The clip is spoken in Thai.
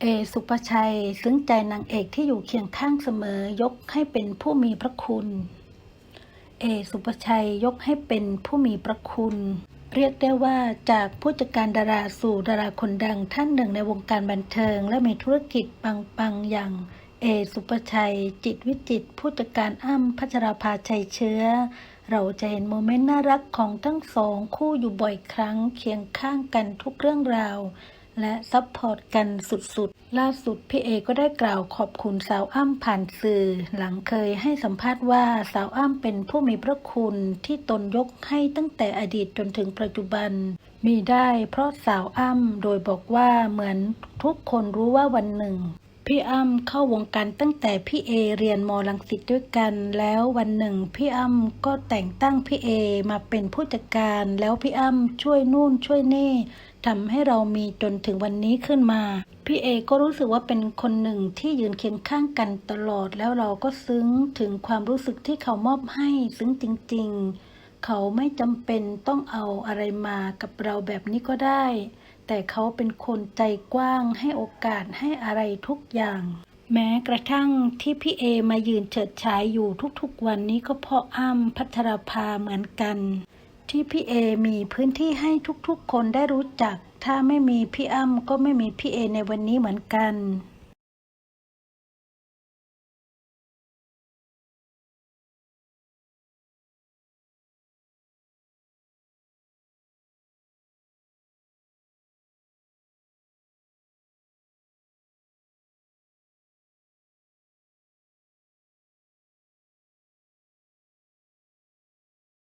เอสุปชัยซึ้งใจนางเอกที่อยู่เคียงข้างเสมอยกให้เป็นผู้มีพระคุณ เอสุปชัยยกให้เป็นผู้มีพระคุณ เรียกได้ว่าจากผู้จัดการดาราสู่ดาราคนดังท่านหนึ่งในวงการบันเทิง และมีธุรกิจปังๆอย่างเอสุปชัย จิตวิจิตผู้จัดการอ้ำพัชราภาชัยเชื้อ เราจะเห็นโมเมนต์น่ารักของทั้งสองคู่อยู่บ่อยครั้งเคียงข้างกันทุกเรื่องราว และซัพพอร์ตกันสุดๆ ล่าสุดพี่เอก็ได้กล่าวขอบคุณสาวอ้ำผ่านสื่อ หลังเคยให้สัมภาษณ์ว่าสาวอ้ำเป็นผู้มีพระคุณที่ตนยกให้ตั้งแต่อดีตจนถึงปัจจุบัน มีได้เพราะสาวอ้ำโดยบอกว่าเหมือนทุกคนรู้ว่าวันหนึ่ง พี่อ้ำเข้าวงการตั้งแต่พี่เอเรียนมรังสิตด้วยกัน แล้ววันหนึ่งพี่อ้ำก็แต่งตั้งพี่เอมาเป็นผู้จัดการ แล้วพี่อ้ำช่วยนู่นช่วยนี่ทำให้เรามีจนถึงวันนี้ขึ้นมา พี่เอก็รู้สึกว่าเป็นคนหนึ่งที่ยืนเคียงข้างกันตลอดแล้วเราก็ซึ้งถึงความรู้สึกที่เขามอบให้ซึ้งจริง ๆ เขาไม่จำเป็นต้องเอาอะไรมากับเราแบบนี้ก็ได้ แต่เขาเป็นคนใจกว้างให้โอกาสให้อะไรทุกอย่าง แม้กระทั่งที่พี่เอมายืนเฉิดฉายอยู่ทุกๆวันนี้ก็เพราะอ้ำพัชรภาเหมือนกัน ที่พี่เอมีพื้นที่ให้ทุกๆคนได้รู้จัก ถ้าไม่มีพี่อ้ำก็ไม่มีพี่เอในวันนี้เหมือนกัน